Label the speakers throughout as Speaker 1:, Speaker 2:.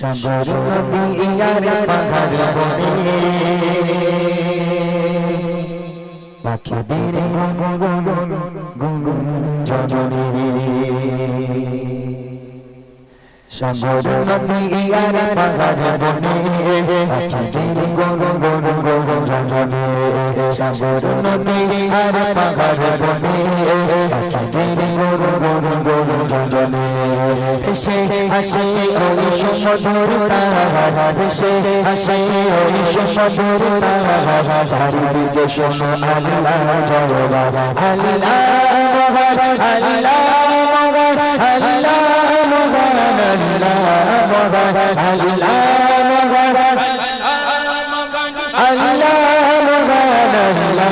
Speaker 1: সাগর নদী পাহাড় বনে পাখিদের গুন গুন গুন গুন জজনে সাগর নদী পাহাড় বনে পাখিদের গুন গুন গুন জজনে সাগর নদী পাহাড় বনে হেসে হাসে ওই সমুদ্র তারা হেসে হাসে ওই সমুদ্র তারা, চারিদিকে শোনো আল্লাহ জয় আল্লাহ মহান আল্লাহ মহান আল্লাহ মহান আল্লাহ মহান আল্লাহ আল্লাহ মহান আল্লাহ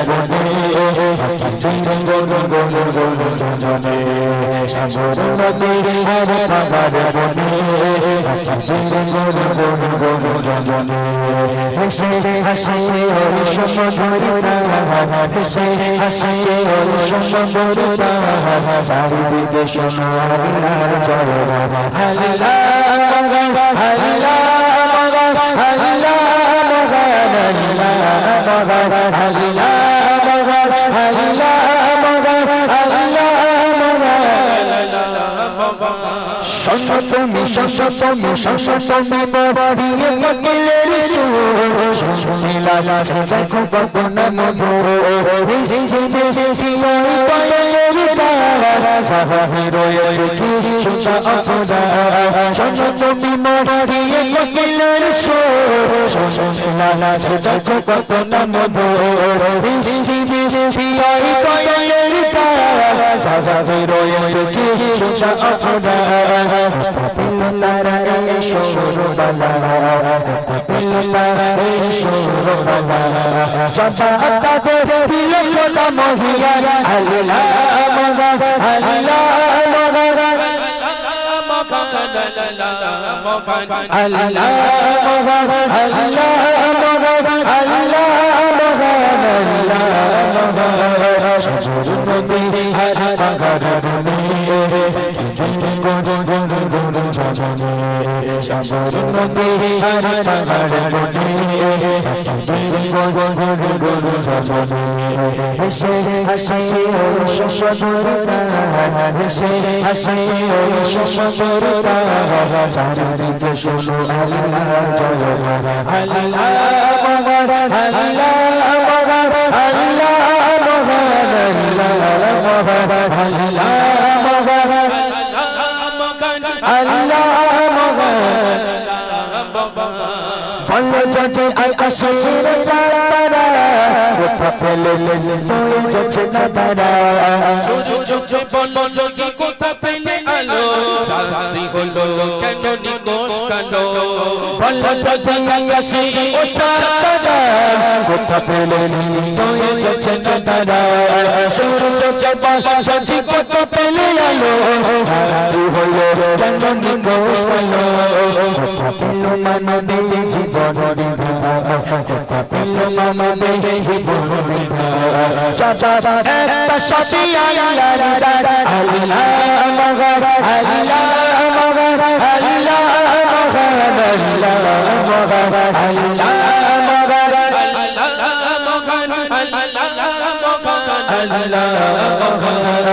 Speaker 1: মহান। বনে ওই সমুদ্র হেসে হাসে ওই সমুদ্র চারিদিকে আল্লাহ ঋষি ঋষি ওই কোকিলের তারা। যাহা রয়েছে সুতা অফুরা শস্য তুমি দেখো মধু ঋষি ঋষি যাহা রয়েছে অফুরা কপিল তারা সুরবালা কপিল তারা এই সুরবালা চাচা তাদের দিল কোলা মহিয়া আল্লাহ মগা আল্লাহ মগা আল্লাহ মগা আল্লাহ মগা আল্লাহ মগা আল্লাহ মগা সজর হেসে হাসে ওই সমুদ্রতা হেসে হাসে ওই সমুদ্রতা চারিদিকে শোনো আল্লাহ জয় বাবা আল্লাহ মহান আল্লাহ মহান আল্লাহ মহান আল্লাহ মহান আল্লাহ মহান আল্লাহ মহান বলো যদি আকাশের চাঁদারা কোথা পেলে তুই যাচ্ছে না
Speaker 2: সূর্য বলো যোগী কোথা পেলে আলো? রাত্রি হলো কেন নিকোষ কালো?
Speaker 1: বলো যদি আকাশে চাঁদারা কোথা পেলে তুই যাচ্ছে না সূর্য বলো যদি কোথা পেলে আলো? রাত্রি হলো কেন নিকোষ কালো? কোথা পেল মানবে? জীবন বিধান কোথা পেল মানবে জীবন বিধান চাচা একটা সাথী আল্লাহ আল্লাহ মগর আল্লাহ মগর আল্লাহ মগর আল্লাহ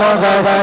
Speaker 1: মগর